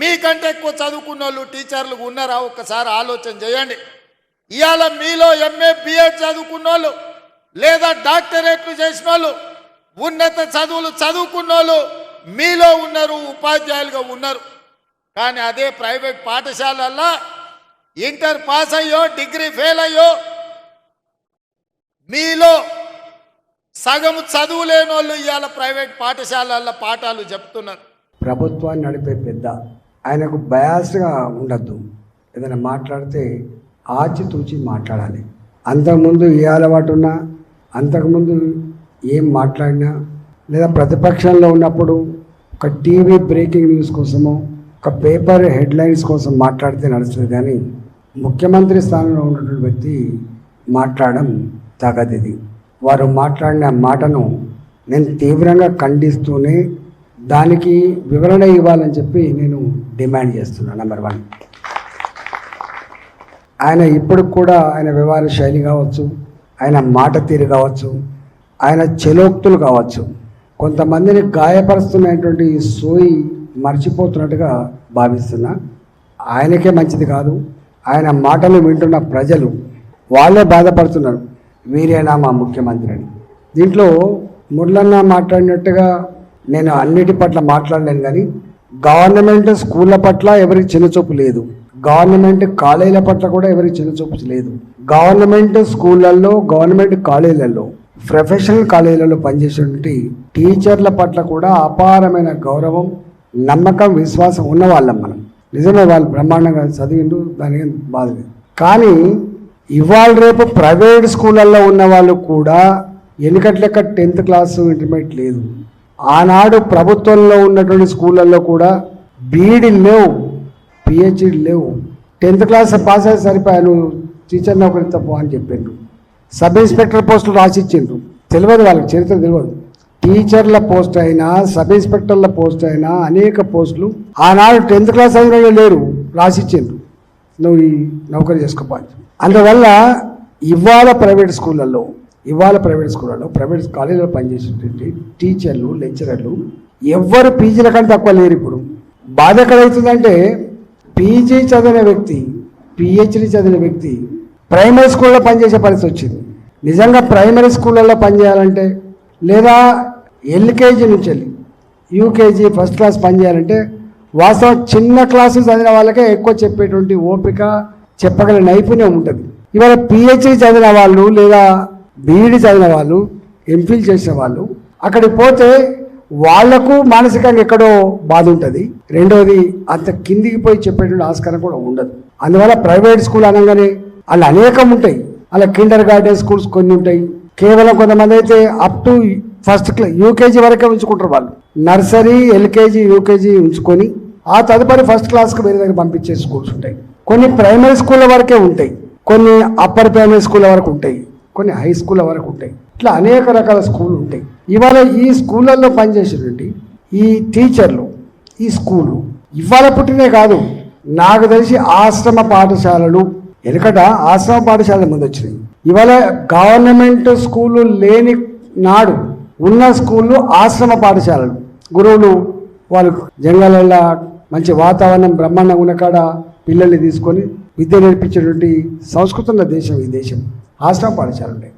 మీకంటే ఎక్కువ చదువుకున్న వాళ్ళు టీచర్లు ఉన్నారా? ఒక్కసారి ఆలోచన చేయండి. ఇవాళ మీలో ఎంఏ బిఎడ్ చదువుకున్న వాళ్ళు లేదా డాక్టరేట్లు చేసిన వాళ్ళు ఉన్నత చదువులు చదువుకున్న వాళ్ళు మీలో ఉన్నారు ఉపాధ్యాయులుగా ఉన్నారు. కానీ అదే ప్రైవేట్ పాఠశాలల్లో ఇంటర్ పాస్ అయ్యో డిగ్రీ ఫెయిల్ అయ్యో మీలో సగం చదువు లేని వాళ్ళు ఇవాళ ప్రైవేట్ పాఠశాలల్లో పాఠాలు చెప్తున్నారు. ప్రభుత్వాన్ని నడిపే పెద్ద ఆయనకు బయాస్గా ఉండద్దు. ఏదైనా మాట్లాడితే ఆచితూచి మాట్లాడాలి. అంతకుముందు ఏ అలవాటు ఉన్నా అంతకుముందు ఏం మాట్లాడినా లేదా ప్రతిపక్షంలో ఉన్నప్పుడు ఒక టీవీ బ్రేకింగ్ న్యూస్ కోసమో ఒక పేపర్ హెడ్లైన్స్ కోసం మాట్లాడితే నడుస్తుంది కానీ ముఖ్యమంత్రి స్థానంలో ఉన్నటువంటి వ్యక్తి మాట్లాడడం తగదిది. వారు మాట్లాడిన మాటను నేను తీవ్రంగా ఖండిస్తూనే దానికి వివరణ ఇవ్వాలని చెప్పి నేను డిమాండ్ చేస్తున్నాను నెంబర్ వన్ ఆయన ఇప్పుడు కూడా ఆయన వ్యవహార శైలి కావచ్చు ఆయన మాట తీరు కావచ్చు ఆయన చెలోక్తులు కావచ్చు కొంతమందిని గాయపరుస్తున్నటువంటి సోయి మర్చిపోతున్నట్టుగా భావిస్తున్నా. ఆయనకే మంచిది కాదు ఆయన మాటలు వింటున్న ప్రజలు వాళ్ళే బాధపడుతున్నారు. వీరేనా మా ముఖ్యమంత్రి అని. దీంట్లో మురళన్న మాట్లాడినట్టుగా నేను అన్నిటి పట్ల మాట్లాడలేను కానీ గవర్నమెంట్ స్కూళ్ళ పట్ల ఎవరికి చిన్నచూపు లేదు. గవర్నమెంట్ కాలేజీల పట్ల కూడా ఎవరికి చిన్నచూపు లేదు. గవర్నమెంట్ స్కూళ్ళల్లో గవర్నమెంట్ కాలేజీలలో ప్రొఫెషనల్ కాలేజీలలో పనిచేసేటువంటి టీచర్ల పట్ల కూడా అపారమైన గౌరవం నమ్మకం విశ్వాసం ఉన్న వాళ్ళం మనం. నిజమే వాళ్ళు బ్రహ్మాండంగా చదివిండు దానికి బాధ లేదు. కానీ ఇవాళ రేపు ప్రైవేట్ స్కూళ్ళల్లో ఉన్న వాళ్ళు కూడా వెనుకట్లెక్క టెన్త్ క్లాసు ఇంటర్మీడియట్ లేదు. ఆనాడు ప్రభుత్వంలో ఉన్నటువంటి స్కూళ్ళల్లో కూడా బీఈడి లేవు పిహెచ్డి లేవు. టెన్త్ క్లాస్ పాస్ అయితే సరిపోయాను టీచర్ నౌకరి తప్పు అని చెప్పిండ్రు. సబ్ ఇన్స్పెక్టర్ పోస్టులు రాసిచ్చిండ్రు. తెలియదు వాళ్ళకి చరిత్ర తెలియదు టీచర్ల పోస్ట్ అయినా సబ్ ఇన్స్పెక్టర్ల పోస్ట్ అయినా అనేక పోస్టులు ఆనాడు టెన్త్ క్లాస్ అయిన లేరు రాసిచ్చిండ్రు. నువ్వు ఈ నౌకరీ చేసుకోవాలి అందువల్ల ఇవాళ ప్రైవేట్ స్కూళ్ళల్లో ఇవాళ ప్రైవేట్ స్కూళ్ళలో ప్రైవేట్ కాలేజీలో పనిచేసేటువంటి టీచర్లు లెక్చరర్లు ఎవ్వరు పీజీల కంటే తక్కువ లేరు ఇప్పుడు. బాధ ఎక్కడవుతుందంటే పీజీ చదివిన వ్యక్తి పిహెచ్డి చదివిన వ్యక్తి ప్రైమరీ స్కూల్లో పనిచేసే పరిస్థితి వచ్చింది. నిజంగా ప్రైమరీ స్కూళ్ళల్లో పనిచేయాలంటే లేదా ఎల్కేజీ నుంచి వెళ్ళి యూకేజీ ఫస్ట్ క్లాస్ పనిచేయాలంటే వాస్తవం చిన్న క్లాసు చదివిన వాళ్ళకే ఎక్కువ చెప్పేటువంటి ఓపిక చెప్పగల నైపుణ్యం ఉంటుంది. ఇవాళ పిహెచ్డి చదివిన వాళ్ళు లేదా బీఈడి చదివిన వాళ్ళు ఎంఫిల్ చేసిన వాళ్ళు అక్కడికి పోతే వాళ్ళకు మానసికంగా ఎక్కడో బాధ ఉంటుంది. రెండవది అంత కిందికి పోయి చెప్పేటువంటి ఆస్కారం కూడా ఉండదు. అందువల్ల ప్రైవేట్ స్కూల్ అనగానే అలా అనేకం ఉంటాయి. అలా కిండర్ గార్డెన్ స్కూల్స్ కొన్ని ఉంటాయి. కేవలం కొంతమంది అయితే up to first class UKG వరకే ఉంచుకుంటారు వాళ్ళు. నర్సరీ ఎల్కేజీ యూకేజీ ఉంచుకొని ఆ తదుపరి ఫస్ట్ క్లాస్కి వేరే దగ్గర పంపించే స్కూల్స్ ఉంటాయి. కొన్ని ప్రైమరీ స్కూళ్ళ వరకే ఉంటాయి. కొన్ని అప్పర్ ప్రైమరీ స్కూళ్ళ వరకు ఉంటాయి. కొన్ని హై స్కూళ్ళ వరకు ఉంటాయి. ఇట్లా అనేక రకాల స్కూళ్ళు ఉంటాయి. ఇవాళ ఈ స్కూళ్ళల్లో పనిచేసేటువంటి ఈ టీచర్లు ఈ స్కూలు ఇవాళ పుట్టినే కాదు నాకు తెలిసి ఆశ్రమ పాఠశాలలు ఎనకట ఆశ్రమ పాఠశాలల ముందు వచ్చినాయి. ఇవాళ గవర్నమెంట్ స్కూలు లేని నాడు ఉన్న స్కూళ్ళు ఆశ్రమ పాఠశాలలు. గురువులు వాళ్ళు జంగలల్లో మంచి వాతావరణం బ్రహ్మాండంగా ఉన్న కాడ పిల్లల్ని తీసుకొని విద్య నేర్పించేటువంటి సంస్కృతం దేశం ఈ దేశం. ఆశ్రమ పాఠశాలలు ఉన్నాయి